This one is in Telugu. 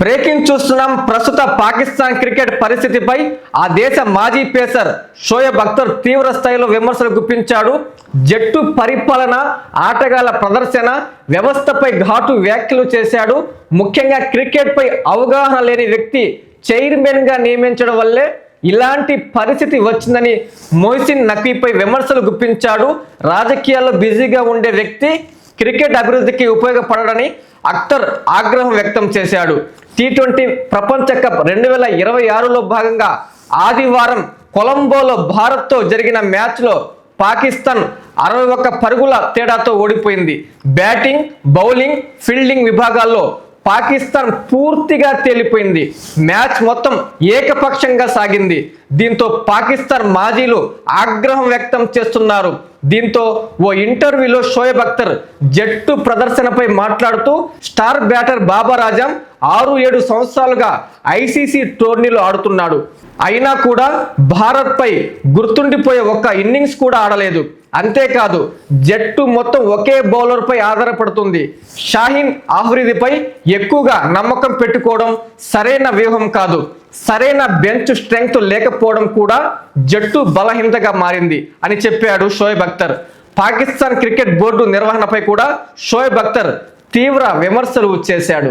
బ్రేకింగ్ చూస్తున్నాం ప్రస్తుత పాకిస్తాన్ క్రికెట్ పరిస్థితిపై. ఆ దేశ మాజీ పేసర్ షోయబ్ అఖ్తర్ తీవ్ర స్థాయిలో విమర్శలు గుప్పించాడు. జట్టు పరిపాలన ఆటగాళ్ళ ప్రదర్శన వ్యవస్థపై ఘాటు వ్యాఖ్యలు చేశాడు. ముఖ్యంగా క్రికెట్పై అవగాహన లేని వ్యక్తి చైర్మన్గా నియమించడం వల్లే ఇలాంటి పరిస్థితి వచ్చిందని మోయిసిన్ నకీపై విమర్శలు గుప్పించాడు. రాజకీయాల్లో బిజీగా ఉండే వ్యక్తి క్రికెట్ అభివృద్ధికి ఉపయోగపడడని అఖ్తర్ ఆగ్రహం వ్యక్తం చేశాడు. టీ ట్వంటీ ప్రపంచ కప్ రెండు వేల ఇరవై ఆరులో భాగంగా ఆదివారం కొలంబోలో భారత్తో జరిగిన మ్యాచ్లో పాకిస్తాన్ అరవై ఒక్క పరుగుల తేడాతో ఓడిపోయింది. బ్యాటింగ్ బౌలింగ్ ఫీల్డింగ్ విభాగాల్లో పాకిస్తాన్ పూర్తిగా తేలిపోయింది. మ్యాచ్ మొత్తం ఏకపక్షంగా సాగింది. దీంతో పాకిస్తాన్ మాజీలు ఆగ్రహం వ్యక్తం చేస్తున్నారు. దీంతో ఓ ఇంటర్వ్యూలో షోయబ్ అఖ్తర్ జట్టు ప్రదర్శనపై మాట్లాడుతూ స్టార్ బ్యాటర్ బాబర్ ఆజం ఆరు ఏడు సంవత్సరాలుగా ఐసీసీ టోర్నీలో ఆడుతున్నాడు. అయినా కూడా భారత్పై గుర్తుండిపోయే ఒక్క ఇన్నింగ్స్ కూడా ఆడలేదు. అంతేకాదు జట్టు మొత్తం ఒకే బౌలర్పై ఆధారపడుతుంది. షాహీన్ ఆఫ్రిదిపై ఎక్కువగా నమ్మకం పెట్టుకోవడం సరైన వ్యూహం కాదు. సరైన బెంచ్ స్ట్రెంగ్త్ లేకపోవడం కూడా జట్టు బలహీనతగా మారింది అని చెప్పాడు షోయబ్ అఖ్తర్. పాకిస్తాన్ క్రికెట్ బోర్డు నిర్వహణపై కూడా షోయబ్ అఖ్తర్ తీవ్ర విమర్శలు చేశాడు.